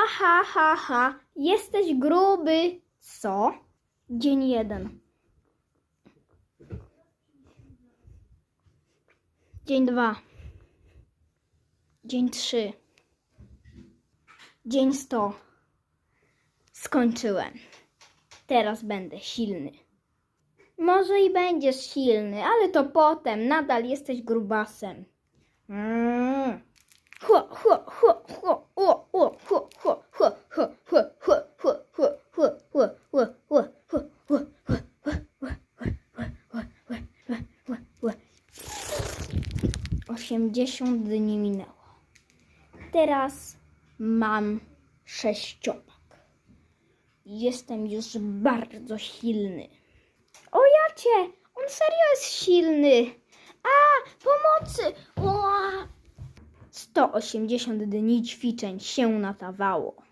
Ha, ha, ha, ha. Jesteś gruby. Co? Dzień jeden. Dzień dwa. Dzień trzy. Dzień sto. Skończyłem. Teraz będę silny. Może i będziesz silny, ale to potem. Nadal jesteś grubasem. Mm. 80 dni minęło. Teraz mam sześciopak. Jestem już bardzo silny. O jacie! On serio jest silny! A! Pomocy! Ua! 180 dni ćwiczeń się natawało.